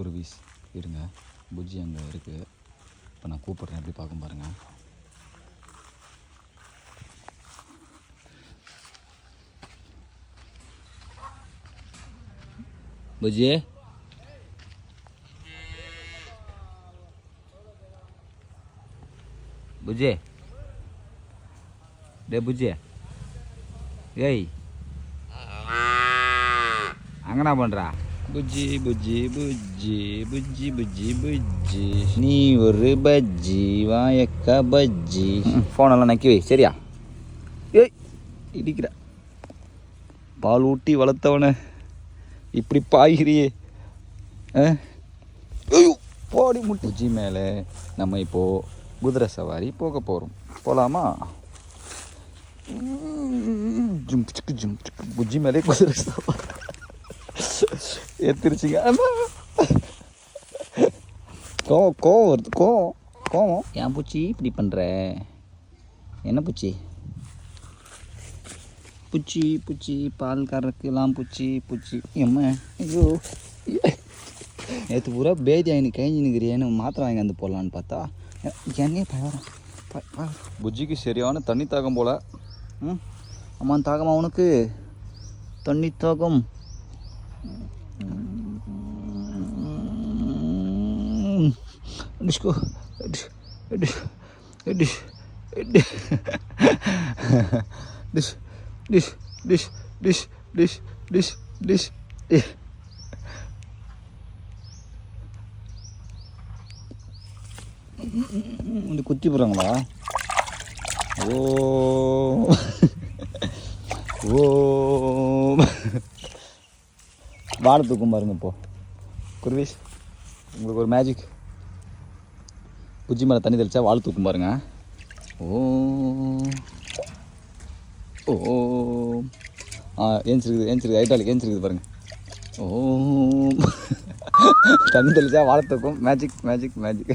குருவிஸ். இருங்க. புஜ்ஜி அங்கே இருக்குது இப்போ நான் கூப்பிட்றேன். எப்படி பார்க்கும் பாருங்க. புஜ்ஜி? புஜ்ஜி? டே புஜ்ஜி. ஏய். அங்கனா பண்ணுறா புஜ்ஜி புஜ்ஜி புஜ்ஜி புஜ்ஜி புஜ்ஜி புஜ்ஜி நீ ஒரு பஜ்ஜி வாயக்கா பஜ்ஜி. ஃபோனெல்லாம் நக்கி வை சரியா? ஏய் இடிக்கிற. பால் ஊட்டி வளர்த்தவன இப்படி பாய்கிறியே? ஐயோ போடி முட்டி. புஜ்ஜி மேலே நம்ம இப்போது குதிரை சவாரி போக போகிறோம் போகலாமா ஜும் ஜும் புஜ்ஜி மேலே குதிரை சவாரி. ஏத்திருச்சிங்க அம்மா. கோவம் கோவம் வருது. கோவம் கோவம். ஏன் பூச்சி இப்படி பண்ணுற என்ன பூச்சி? பூச்சி பூச்சி பால் கறக்கலாம் பூச்சி பூச்சி. எம்மா ஐயோ. நேற்று பூரா பேதி ஆயினு கழிஞ்சு நிற்கிறியேன்னு மாத்திரை வாங்கி வந்து போடலான்னு பார்த்தா என்னையே பயம் புஜ்ஜிக்கு சரியான தண்ணி தாகம் போல. ம்? அம்மா தாகமா உனக்கு? தண்ணி தாகம். Aduh, ko. Aduh, aduh, aduh, aduh. Dis, dis, dis, dis, dis, dis, dis. Eh. இந்த berang lah ஓ ஓ வாழை தூக்கும் பாருங்க இப்போ குருவேஷ் உங்களுக்கு ஒரு மேஜிக் புஜ்ஜி மேலே தண்ணி தெளிச்சா வாழை தூக்கும் பாருங்க. ஓ ஓ ஆ ஏஞ்சிருக்குது ஏஞ்சிருக்குது ஐட்டாலிக் ஏஞ்சிருக்குது பாருங்க. ஓ தண்ணி தெளிச்சா வாழை தூக்கும். Magic magic magic